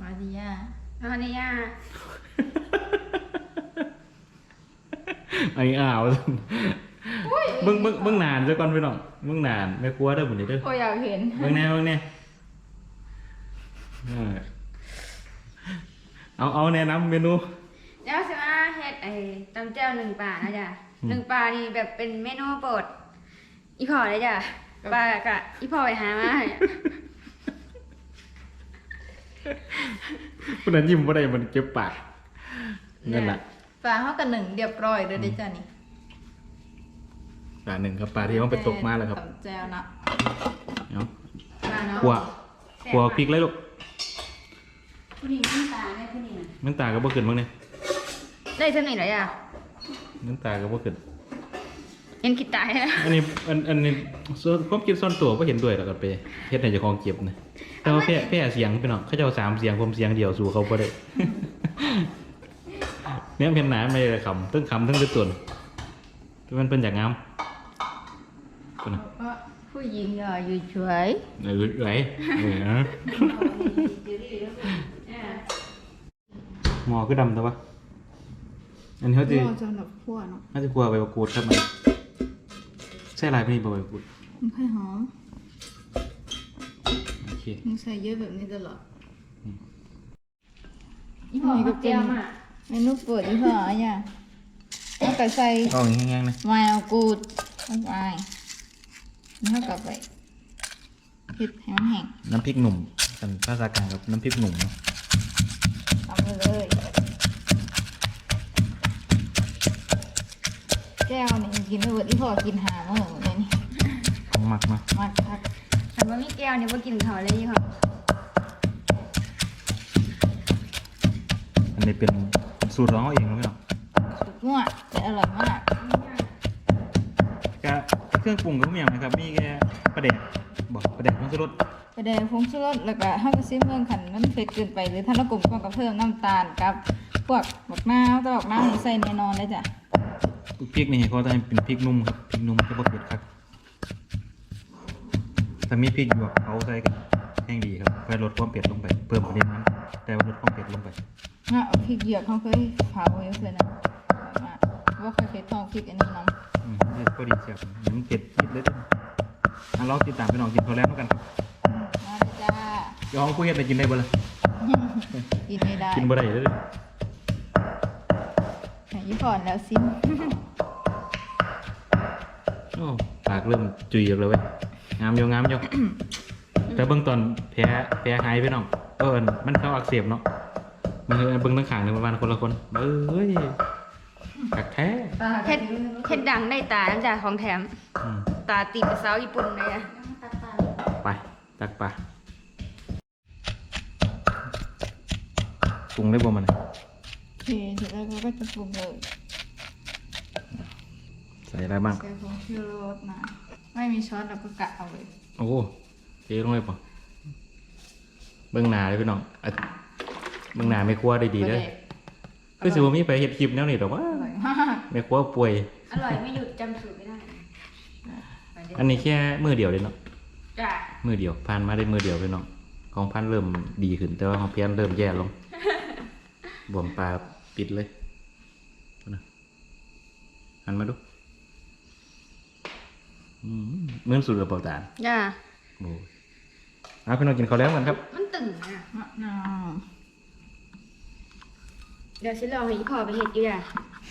มาดิยาเอาเนี่ยย่าไอ้อ้าวเบิ่งเบิ่งเบิ่งนานซะก่อนพี่น้องเบิ่งนานแม่ครัวเด้อมื้อนี้เด้อโอ้ยอยากเห็นเบิ่งแน่เบิ่งแน่เออเอาเอาแนะนำเมนูเดี๋ยวสิมาเฮ็ดไอ้ตำแจ่วหนึ่งปลานะจ๊ะอืมหนึ่งปลานี่แบบเป็นเมนูโปรดอีพ่อเลยจ้ะปลากะอีพ่อไปหามา ให้ผู้นั้นยิ้มบ่ได้มันเจ็บปากนั่นล่ะปลาเขากันหนึ่งเรียบร้อยเลยเด้อจ้ะนี่ปลาหนึ่งครับปลาที่มันไปตกมาแล้วครับแจวนะเนาะปลาเนาะขัวขัวพริกเลยลูกผู้นี้มันตาแม่ผู้นี้น่ะน้ำตาก็บ่ขึ้นบ้างเนี่ยได้เท่านี้เหรอจ้ะน้ำตาก็บ่ขึ้น เห็นคิดตายแล้วอันนี้อันอันนี้ส่วนความคิดส่วนตัวบ่เห็นด้วยแล้วก็ไปเฮ็ดให้เจ้าของเจ็บนะแต่ว่าแพ้แพ้เสียงพี่น้องเขาเจ้าสามเสียงผมเสียงเดียวสู้เขาบ่ได้เนี่ยเพียนหนาไม่ได้คำทั้งคำทั้งตัวตนแต่มันเป็นอย่างงามคนน่ะเพราะผู้หญิงอะอยู่เฉยเออไหลเออหมอคือดำแต่ว่าอันนี้เขาจะเหมาะสำหรับพวกเนาะน่าจะกลัวใบมะกรูดครับมัน ใช่ลายไม่มีใบมะกรูดมันค่อยหอมโอเคมึงใส่เยอะแบบนี้ตลอดอีพ่อก็เจียวมาเมนูโปรดอีพ่ออะเนี่ยเอาแต่ใส่เอาอย่างงี้ๆนะไมเอากูดลงไปแล้วก็กลับไปเผ็ดให้มันแห้งน้ำพริกหนุ่มกันภาษากลางกับน้ำพริกหนุ่มเนาะทำไปเลยแก้วนี่กินไม่หมดอีพ่อกินหาเมื่อ หมดเลยนี่ของหมักเนาะมากคักฉันว่ามีแก้วเนี่ยว่ากินเขาวเลยอีพ่ออันนี้เป็นสูตรของเขาเองนะพี่น้องสุดมั่วแต่อร่อยมากก็เครื่องปรุงก็ไม่อย่างนะครับ มีแค่ประเด็กบอกประเด็กมันจะรสไปเดนฟงชูรสแล้วก็ห้ากระซิบเมืองขันมันเผ็ดเกินไปหรือถ้าเรากลมกล่อมก็เพิ่มน้ำตาลกับพวกบักนาวแต่บักนาวนี่ใส่แน่นอนเลยจ้ะ พริกนี่เขาจะให้เป็นพริกนุ่มครับพริกนุ่มจะบดเผ็ดครับถ้ามีพริกหยวกเขาใส่กันแห้งดีครับเพื่อลดความเผ็ดลงไป เพิ่มปริมาณแต่ว่าลดความเผ็ดลงไปน่าเอาพริกเหยือกเขาเคยเผาไว้เพื่อนนะอร่อยมากว่าเคยเผ็ดทองพริกอันนี้น้อืมนี่ก็ดีแซ่บมันเผ็ดนิดเลยเด้ออะลองติดตามไปน้องกินข้าวแล้งกันครับำมาเลยจ้าเดี๋ยวห้องผู้เฮ็ดได้กินได้บ่ล่ะกินไม่ได้กินบ่ได้เด้อไหนยี่ผ่อนแล้วซิม โอ้ปากเริ่มจุยออกแล้วเว้ยงามอยู่งามอยู่แต่เบื้องต้นแพ้แพ้หายไปน้องเออมันเข้าอักเสบเนาะมันคือเบื้องตั้งขางหนึ่งประมาณคนละคนเอ้ยกักแท้เฮ็ดเฮ็ดดังได้ตาน้ำจ่าของแถมอืมตาติดกับสาวญี่ปุ่นเลยอะไปตักปลาปรุงได้บ่มันน่ะโอเคเสร็จแล้วเราก็จะปรุงเลย ใส่อะไรบ้าง ใส่ผงชูรสนะไม่มีช้อนเราก็กะเอาเลย โอ้เทลงไปป่ะเบื้องหน้าเลยพี่น้องอะเบื้องหน้าไม่ครัวได้ดีเด้อคือสิบ่มีไปเฮ็ดคลิปแนวนี้ดอกว่าอร่อยมาก ไม่ครัวป่วย อร่อยไม่หยุดจำสูตรไม่ได้ อันนี้แค่มือเดียวเลยเนาะจ้ะมือเดียวผ่านมาได้มือเดียวพี่น้อง ของพันเริ่มดีขึ้น แต่ว่าของเพียนเริ่มแย่ลงบวมปลาปิดเลยเอานะหันมาดูอืม เหมือนสูตรกระเป๋าตาลจ้ะโอ้ยเอาพี่น้องกินข้าวแล้วกันครับ มันตึงอะมะนาวเดี๋ยวฉันรอให้อีพ่อไปเฮ็ดอยู่จ้ะ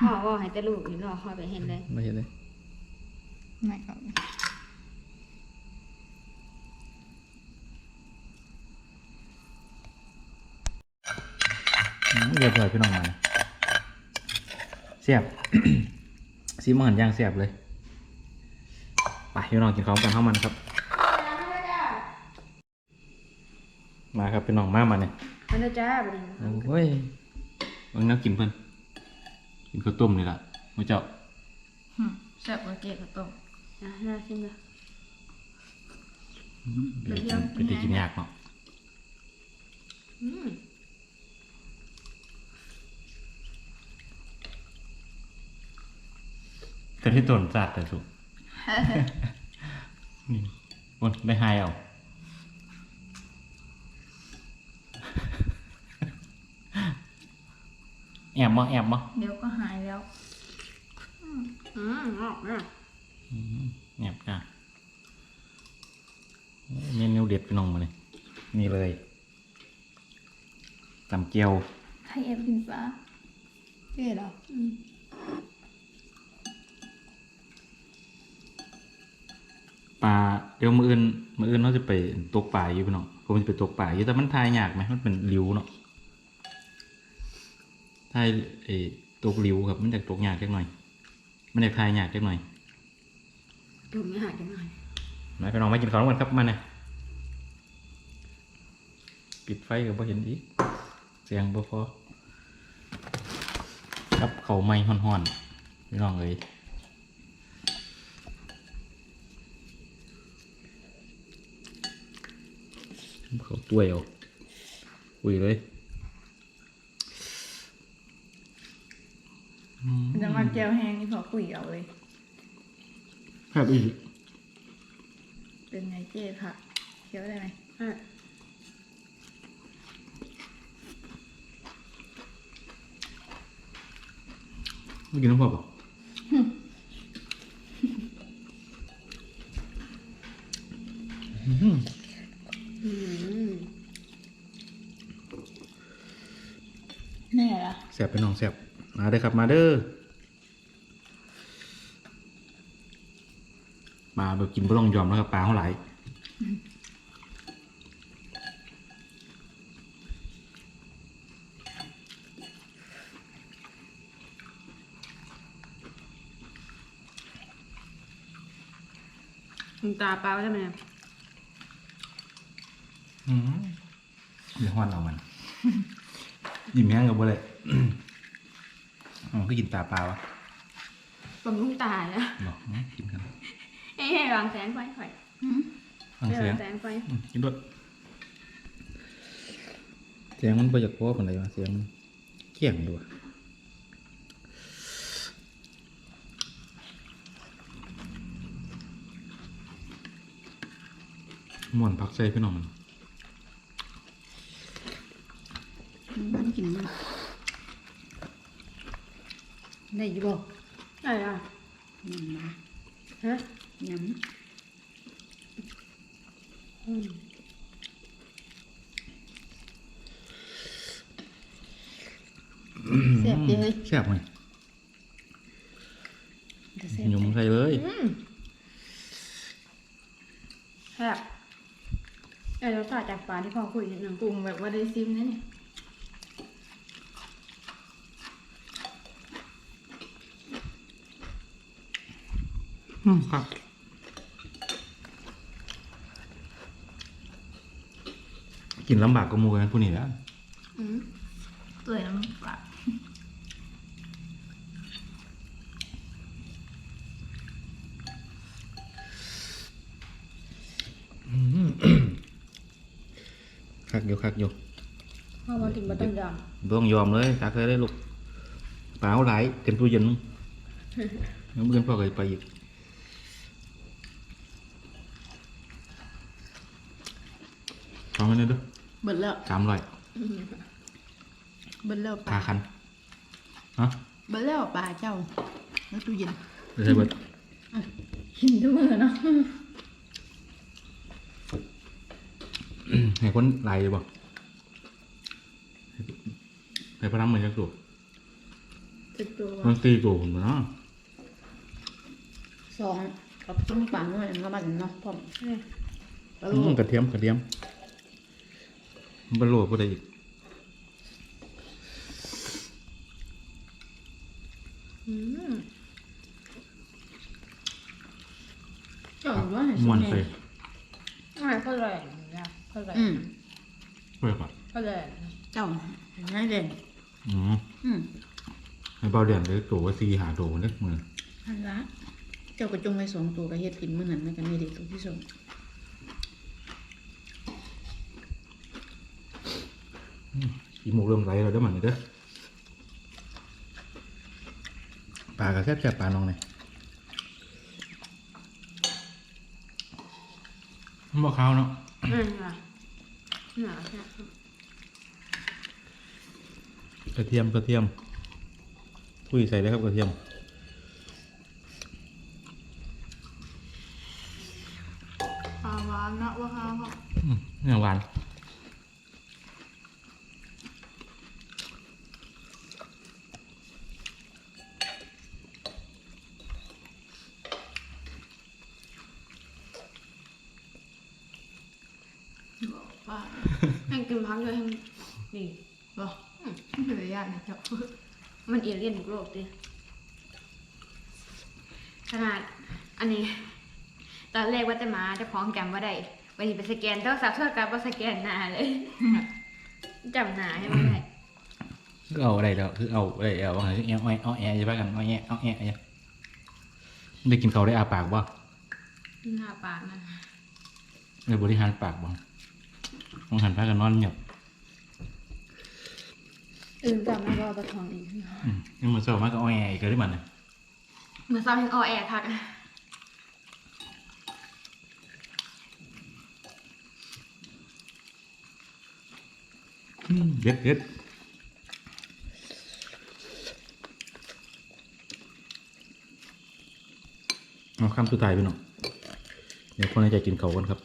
พ่อว่าให้แต่ลูกอยู่รอพ่อไปเฮ็ดเลยไม่เห็นเลยไม่เอาอืมเรียบร้อยพี่น้องมาเสียบซีมหันย่างเสียบเลย ไปพี่น้องกินข้าวกันข้าวมันครับ มาครับพี่น้องมามาเนี่ยมันจะจ้าบัดนี้โอ้ยเบิ่งน้ำกินเพิ่นกินข้าวต้มนี่ล่ะมื้อเจ้าหึแซ่บกว่าเกลือกับต้มอะน่าชิมเลยเป็นเป็นที่กินยากเนาะอืมแต่ที่ต้นจัดแต่สุก นี่บนได้ไฮเอาแอบบ่แอบบ่เดี๋ยวก็หายแล้ว อืมออกเนี่ยอืมแอบจ้ะเมนูเด็ดพี่น้องมาเลย นี่เลยตำเกียวให้เอฟกินปลาเจ๊เหรอ อืม ปลาเดี๋ยวมืออื่นมืออื่นเราจะไปตกปลาอยู่พี่น้องผมจะไปตกปลาอยู่แต่มันทายยากไหมมันเป็นริ้วเนาะทายไอ้ตกริ้วครับมันอยากตกยากจักหน่อย มันอยากทายยากจักหน่อยถูกไม่หายจังหน่อยมาพี่น้องมากินข้าวกันครับมาเนี่ยปิดไฟก็บ่เห็นอีกเสียงบ่พอครับเขาวไหม้ห่อนๆพี่น้องเลย เขาตัวเอาคุยเลยอืมจะมาแก้วแห้งนี่พอคุยเอาเลยครับอีกเป็นไงเจ๊ผักเคี้ยวได้ไหมอะไม่กินน้ำพอป่ะอืม แน่ละแสบไปน้องแสบมาเด้อครับมาเด้อมาแบบกินบ่ต้องยอมแล้วครับปลาเขาหลายคุณตาเปล่าใช่ไหม อืมเดี๋ยวห้อนเอามันยิ้มแห้งกับบ่เลยอ๋อก็กินตาปลาวะบำรุงตาเนี่ยบอกอืมกินกันเอ้ให้วางแสงไฟไฟฟังให้เสียงวางแสงไฟอืมกินด้วยเสียงมันบ่อยากพอปานใดวะเสียงมันเกี่ยงดูอะม่วนพักใส่พี่น้องมัน มันกินมันได้อยี่บอกอะไรอะยำมาฮะยอืมำแซ่บดีเลยแซ่บไหมแต่แซ่บหยุ่มใส่เลยอืมแบบเออรสชาติจากปลาที่พ่อคุยนิดนึงปรุงแบบว่าได้ซิมนะเนี่ย อืมครับกินลำบากก็มูกันผู้นี้แหล้วอืมเปื่อยน้ำปลาคักอยู่คักอยู่พ่อมาถึงมาต้องยอมบ่ต้องยอมเลยคักเลยได้ลูกเปล่าหลายเต็มตู้เย็นมึง แล้วเมื่อนพ่อเคยไปอีก ฟังไว้หน่อยเด้วยเบิดแล้วสามร้อยเบิดแล้วปคาลาคันฮะเบิดแล้วปลาเจ้าแล้วตู้เย็นเดี๋ยวใส่เบิดกินทุกมื้อเนาะให้คนไล่บ่ให้พลังเหมือนกันตัวติดตัวมันตีตัวผมเนาะสองกับซุ้มปลาเมื่อไหร่ก็มาถึงเนาะพร้อมนี่ปลาอืลูมกกระเทียมกระเทียมมัน บรรลุผู้ใดอีกอืมเจ้าอยู่ว่าให้ม่วนแใส่อะไรก็แรงนะก็แรงอืมเพื่อก่อนก็แรงเจ้าง่ายเลยอืมอืมให้เบาเด่นเลยตัวว่าซีหาตัวเล็กมืออันละเจ้ากระจงไปสองตัวกระเฮ็ดกินมื้อนั้นมันกันไม่ได้ตัวที่สอง อีหมูเริ่มไหลแล้วเด้อมันนี่เด้อปลากระแซ่บแซ่บปลาน้องเนี่ยมันบอกข้าวเนาะนี่ค่ะหนาใช่กระเทียมกระเทียมคุยใส่ได้ครับกระเทียมปลาหวานนะว่าข้าวอืมอย่างหวาน ปลาให้กินพักเลยให้ดีบ่ไม่ได้ยากนะเจ้ามันเอเลี่ยนบุกโลกดิขนาดอันนี้ ตอนแรกว่าจะมาจะพ้องจำว่าได้วันนี้ไปสแกนต้องสับเท่ากับว่าสแกนหน้าเลยจำหน้าให้มันได้คือเอาอะไรแล้วคือเอาอะไรเอาว่าไงเอาแอเอาแอจะไปกันเอาแอเอาแอเอาได้กินเขาได้อาปากบ่หน้าปากนะได้บริหารปากบ่ ต้องหันพากันนอนเงียบอื่นจำไม่ก็ตะทองอีกอืมยังเหมือนเสาร์มากก็เอาแออีกเลยมันน่ะเหมือนซาวแห่งออแอคักอืมเด็ดเด็ดเอาคำสุดท้ายพี่น้องเดี๋ยวคนในใจกินเขาวกันครับ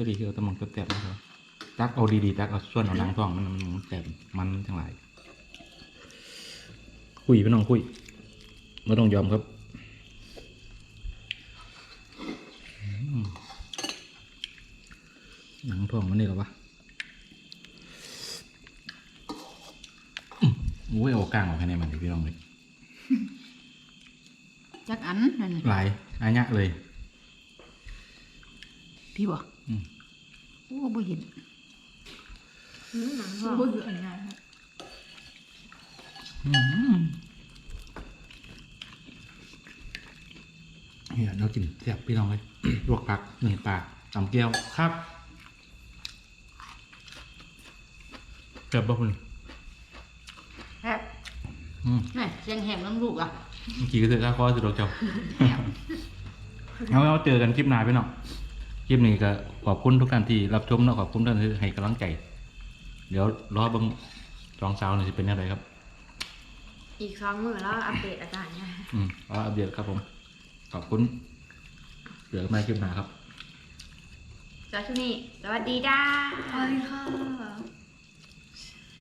ก็ดีคือเอาแตะมองแตบๆนะครับตักเอาดีๆตักเอาส่วนเอาหนังท้องมันมันมันแตบมันทั้งหลาย คุยพี่น้องคุยไม่ต้องยอมครับอืมหนังท้องมันนี่หรอวะอืมโอ้ยเอากลางออกให้ในมันดิพี่น้องเลยจักอันนั่นน่ะหลายอายะเลย พี่บ่อืมโอ้บ่เห็นอืมหนังทองพูดอยู่อันนี้ครับอืมเฮียเรากินแซ่บพี่น้องเลยลวกผักหนึ่งปากตำเกี๊ยวครับแซ่บบ่คุณแซ่บอืมแม่เสียงแหบน้ำลูกอะเมื่อกี้ก็เจอข้าคอสุดดอกเจ้าเอาเอาเจอกันคลิปหน้าพี่น้อง คลิปนี้ก็ขอบคุณทุกท่านที่รับชมแล้วขอบคุณท่านที่ให้กำลังใจ เดี๋ยวรอเบิ่งสองสาวหน่อยจะเป็นยังไงครับ อีกสองมือแล้วอัปเดตอาการเนี่ยอืมรออัปเดตครับผม ขอบคุณเดี๋ยวมาคลิปหน้าครับ จากช่วงนี้สวัสดีจ้า สวัสดีค่ะ